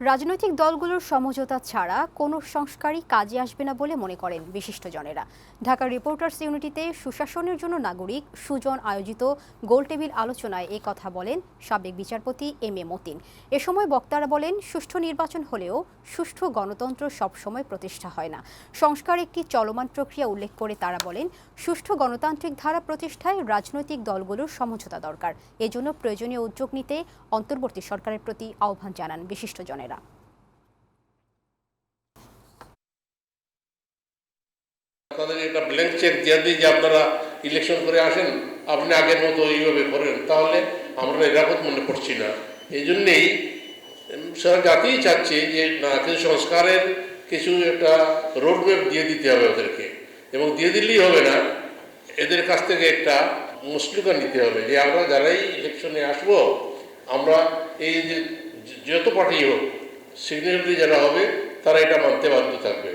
রাজনৈতিক দলগুলোর সমঝোতা ছাড়া কোনো সংস্কারই কাজে আসবে না বলে মনে করেন বিশিষ্টজনেরা। ঢাকা রিপোর্টার্স ইউনিটিতে সুশাসনের জন্য নাগরিক সুজন আয়োজিত গোলটেবিল আলোচনায় এ কথা বলেন সাবেক বিচারপতি এম এ মতিন। এ সময় বক্তারা বলেন, সুষ্ঠু নির্বাচন হলেও সুষ্ঠু গণতন্ত্র সবসময় প্রতিষ্ঠা হয় না। সংস্কার একটি চলমান প্রক্রিয়া উল্লেখ করে তারা বলেন, সুষ্ঠু গণতান্ত্রিক ধারা প্রতিষ্ঠায় রাজনৈতিক দলগুলোর সমঝোতা দরকার। এজন্য প্রয়োজনীয় উদ্যোগ নিতে অন্তর্বর্তী সরকারের প্রতি আহ্বান জানান বিশিষ্টজনেরা। তাদের একটা ব্ল্যাঙ্ক চেক দিয়ে দিই যে আপনারা ইলেকশন করে আসেন, আপনি আগের মতো এইভাবে করেন, তাহলে আমরা নিরাপদ মনে করছি না। এই জন্যেই সারা জাতিই চাচ্ছে যে না, কিছু সংস্কারের কিছু একটা রোডম্যাপ দিয়ে দিতে হবে ওদেরকে। এবং দিয়ে দিলেই হবে না, এদের কাছ থেকে একটা মুসলিকা নিতে হবে যে আমরা যারাই ইলেকশনে আসব, আমরা এই যে যত পার্টি হোক সিগনেচার দিয়ে যারা হবে তারা এটা মানতে বাধ্য থাকবে।